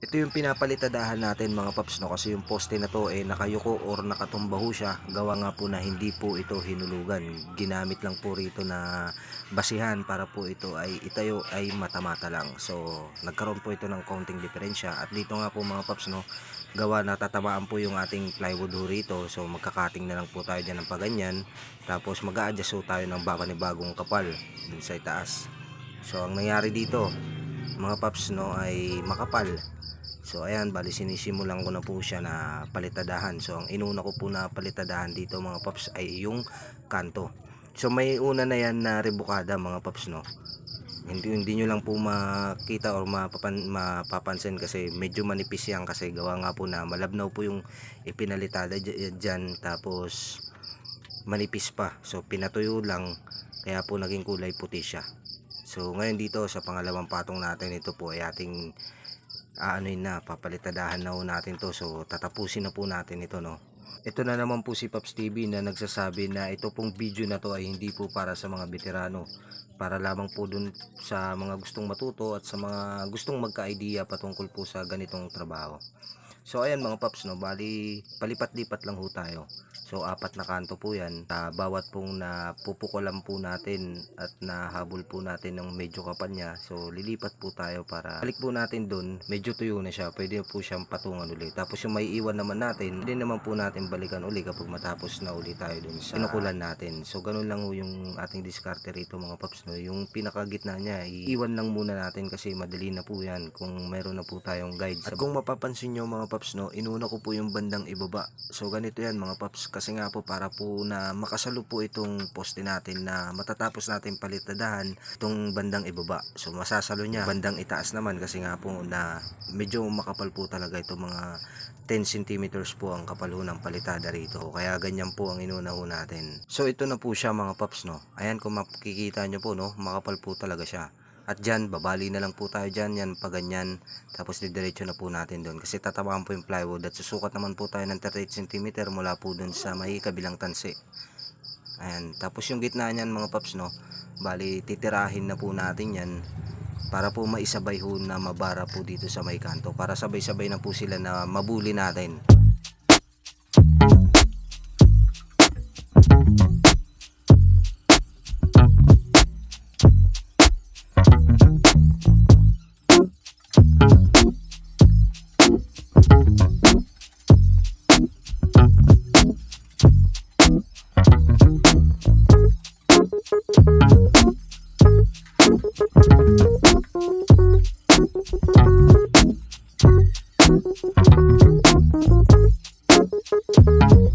Ito yung pinapalitadahan natin mga paps no? Kasi yung poste na to eh nakayuko or nakatumba ho siya. Gawa nga po na hindi po ito hinulugan. Ginamit lang po rito na basihan para po ito ay itayo ay mata-mata lang. So nagkaroon po ito ng counting diferensya. At dito nga po mga paps no? Gawa na tatamaan po yung ating plywood ho rito. So magkakating na lang po tayo dyan ng paganyan. Tapos mag adjust ho tayo ng baka ni bagong kapal dun sa itaas. So ang nangyari dito mga paps no ay makapal So ayan, bali sinisimulan ko na po siya na palitadahan. So ang inuna ko po na palitadahan dito mga paps ay yung kanto. So may una na yan na rebukada mga paps no. Hindi, hindi nyo lang po makita or mapapan, mapapansin kasi medyo manipis yan kasi gawa nga po na malabnaw po yung ipinalitada dyan, tapos manipis pa. So pinatuyo lang kaya po naging kulay puti siya. So ngayon dito sa pangalawang patong natin ito po ay ating aanoin na papalitadahan na ho natin to. So tatapusin na po natin ito no? Ito na naman po si Paps TV na nagsasabi na ito pong video na to ay hindi po para sa mga veterano. Para lamang po dun sa mga gustong matuto at sa mga gustong magka-idea patungkol po sa ganitong trabaho so ayan mga Paps no bali palipat-lipat lang ho tayo So apat na kanto po yan. Sa bawat pong napupukulan po natin at nahabol po natin ng medyo kapal niya. So lilipat po tayo para balik po natin doon. Medyo tuyo na siya. Pwede po siyang patungan uli. Tapos yung may iwan naman natin, hindi naman po natin balikan uli kapag matapos na uli tayo doon sa pinukulan natin. So ganun lang ho yung ating diskarte rito mga paps. No? Yung pinakagitna niya, iiwan lang muna natin kasi madali na po yan kung meron na po tayong guide. At kung mapapansin nyo mga paps, no, inuna ko po yung bandang ibaba. So ganito yan mga paps kasi nga po para po na makasalo po itong poste natin na matatapos natin palitadahan itong bandang ibaba. So masasalo niya bandang itaas naman kasi nga po na medyo makapal po talaga ito mga 10 centimeters po ang kapal ho ng palitada rito. Kaya ganyan po ang inuna ho natin. So ito na po siya mga paps no. Ayan kung makikita nyo po no, makapal po talaga siya. At dyan, babali na lang po tayo dyan, yan pa ganyan. Tapos didiretso na po natin doon. Kasi tatabakan po yung plywood at susukat naman po tayo ng 38 cm mula po doon sa may kabilang tansi. Ayan. Tapos yung gitna niyan mga paps no, bali titirahin na po natin yan para po maisabay ho na mabara po dito sa may kanto. Para sabay-sabay na po sila na mabuli natin. Thank you.